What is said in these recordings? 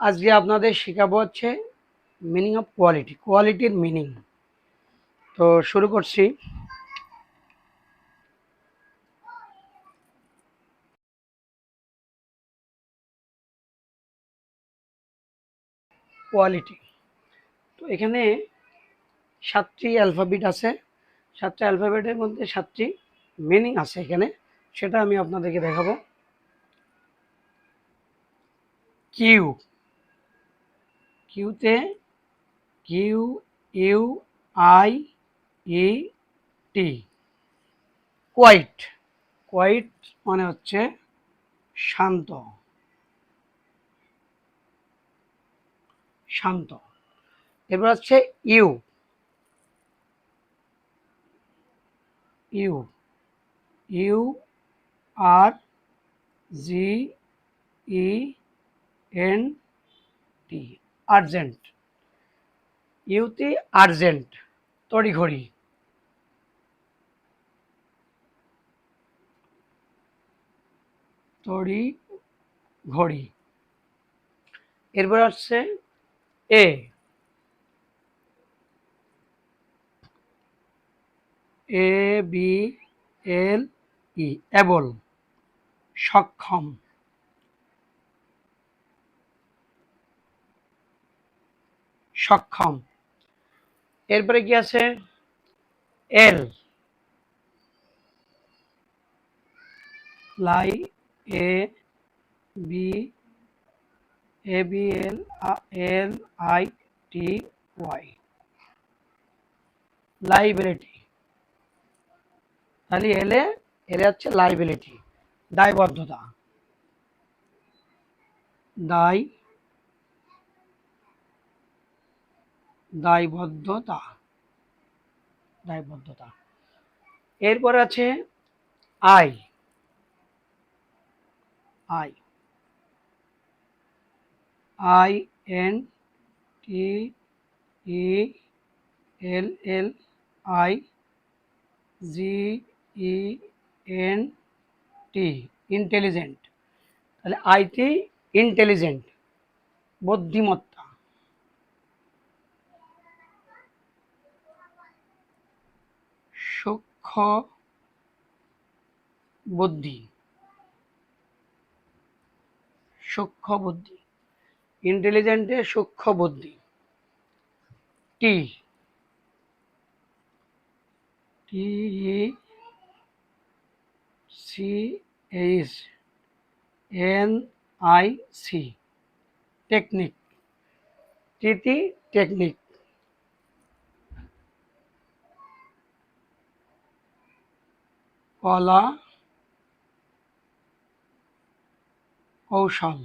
আজকে আপনাদের শেখাবো হচ্ছে মিনিং অফ কোয়ালিটি কোয়ালিটির মিনিং তো শুরু করছি। কোয়ালিটি তো এখানে সাতটি অ্যালফাবেট আছে। সাতটা অ্যালফাবেটের মধ্যে সাতটি মিনিং আছে এখানে। সেটা আমি আপনাদেরকে দেখাবো। Q কিউতে Q U I E T quiet quiet মানে হচ্ছে শান্ত। শান্ত। এবার হচ্ছে U. U. U R G E N T urgent. ইউতে urgent, তড়িঘড়ি। তড়ি ঘড়ি এরপর আসছে এ। এ, বি, এল, ই এবল সক্ষম। সক্ষম। এরপরে কি আছে? L. Lie, A, B A, B, L L, I, T, Y. Liability. তাহলে এলে এলে হচ্ছে লাইবিলিটি, দায়বদ্ধতা। দায় দায়বদ্ধতা। দায়বদ্ধতা। এরপর আছে I I I N T E L L I G E N T. Intelligent. তাহলে আইটি ইন্টেলিজেন্ট। বুদ্ধিমত্তা। সূক্ষ্ম বুদ্ধি সূক্ষ্ম বুদ্ধি ইন্টেলিজেন্টে সূক্ষ্ম বুদ্ধি T. T, C, H, N, I, C. Technique. TT technique. কলা কৌশল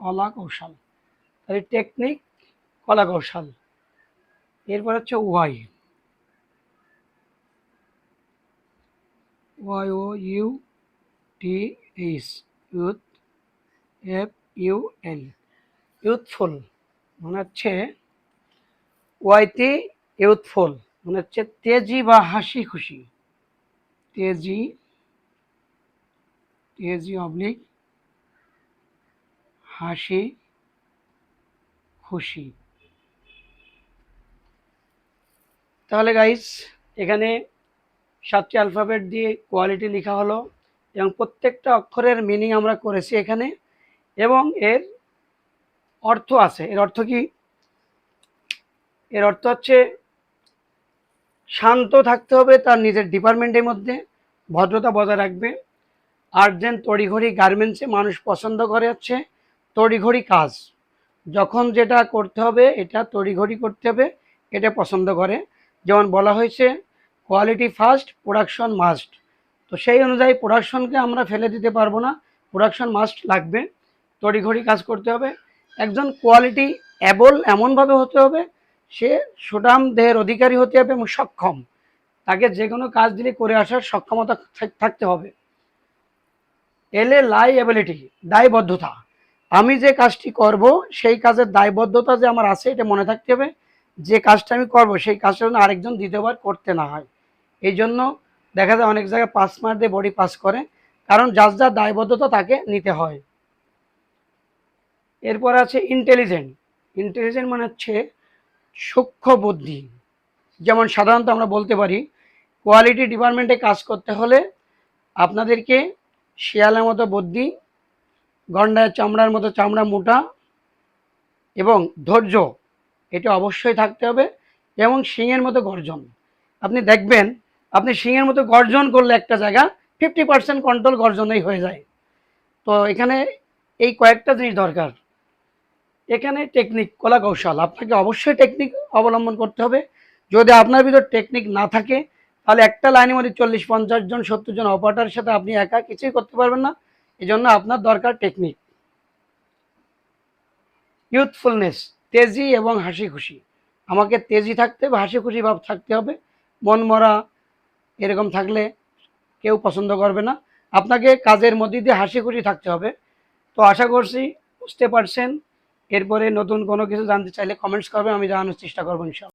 কলা কৌশল। তাহলে টেকনিক কলা কৌশল। এরপর হচ্ছে Y. Y O U T H, youth, F U L. Youthful মনে হচ্ছে ওয়াইতে ইউথফুল, মনে হচ্ছে তেজি বা হাসি খুশি। তেজি তেজি অবলিক হাসি, খুশি। তাহলে গাইস এখানে সাতটি অ্যালফাবেট দিয়ে কোয়ালিটি লেখা হলো এবং প্রত্যেকটা অক্ষরের মিনিং আমরা করেছি এখানে এবং এর অর্থ আছে। এর অর্থ কি? এর অর্থ হচ্ছে শান্ত থাকতে হবে তার নিজের ডিপার্টমেন্টের মধ্যে, ভদ্রতা বজায় রাখবে। আর্জেন্ট তড়িঘড়ি গার্মেন্টসে মানুষ পছন্দ করে হচ্ছে তড়িঘড়ি কাজ। যখন যেটা করতে হবে, এটা তড়িঘড়ি করতে হবে, এটা পছন্দ করে। যেমন বলা হয়েছে কোয়ালিটি ফার্স্ট প্রোডাকশন মাস্ট তো সেই অনুযায়ী প্রোডাকশনকে আমরা ফেলে দিতে পারব না প্রোডাকশন মাস্ট লাগবে। তড়িঘড়ি কাজ করতে হবে। একজন কোয়ালিটি অ্যাবল এমনভাবে হতে হবে সে সুঠাম দেহের অধিকারী হতে হবে এবং সক্ষম। তাকে যে কোনো কাজ দিলে করে আসার সক্ষমতা থাকতে হবে। এলে লাইএবিলিটি দায়বদ্ধতা। আমি যে কাজটি করব, সেই কাজের দায়বদ্ধতা যে আমার আছে, এটা মনে থাকতে হবে। যে কাজটা আমি করব, সেই কাজটা যেন আরেকজন দ্বিতীয়বার করতে না হয়। এই জন্য দেখা যায় অনেক জায়গায় পাস মার দিয়ে বডি পাস করে, কারণ যার যার দায়বদ্ধতা তাকে নিতে হয়। এরপর আছে ইন্টেলিজেন্ট ইন্টেলিজেন্ট মানে হচ্ছে সূক্ষ্ম বুদ্ধি। যেমন সাধারণত আমরা বলতে পারি কোয়ালিটি ডিপার্টমেন্টে কাজ করতে হলে আপনাদেরকে শিয়ালের মতো বুদ্ধি গন্ডার চামড়ার মতো চামড়া মোটা এবং ধৈর্য এটা অবশ্যই থাকতে হবে এবং সিংহের মতো গর্জন। আপনি দেখবেন, আপনি সিংহের মতো গর্জন করলে একটা জায়গা ফিফটি পার্সেন্ট কন্ট্রোল গর্জনেই হয়ে যায়। তো এখানে এই কয়েকটা জিনিস দরকার। এখানে টেকনিক কলা কৌশল আপনাকে অবশ্যই টেকনিক অবলম্বন করতে হবে। যদি আপনার ভিতর টেকনিক না থাকে, তাহলে একটা লাইনের মধ্যে চল্লিশ, পঞ্চাশ জন, সত্তর জন অপারেটারের সাথে আপনি একা কিছুই করতে পারবেন না। এই জন্য আপনার দরকার টেকনিক ইউথফুলনেস তেজি এবং হাসি খুশি আমাকে তেজি থাকতে হবে হাসি খুশি ভাব থাকতে হবে। মন মরা, এরকম থাকলে কেউ পছন্দ করবে না। আপনাকে কাজের মধ্যে দিয়ে হাসি খুশি থাকতে হবে। তো আশা করছি বুঝতে পারছেন। এরপরে নতুন কোনো কিছু জানতে চাইলে কমেন্টস করবে আমি জানানোর চেষ্টা করব ইনশাল্লাহ।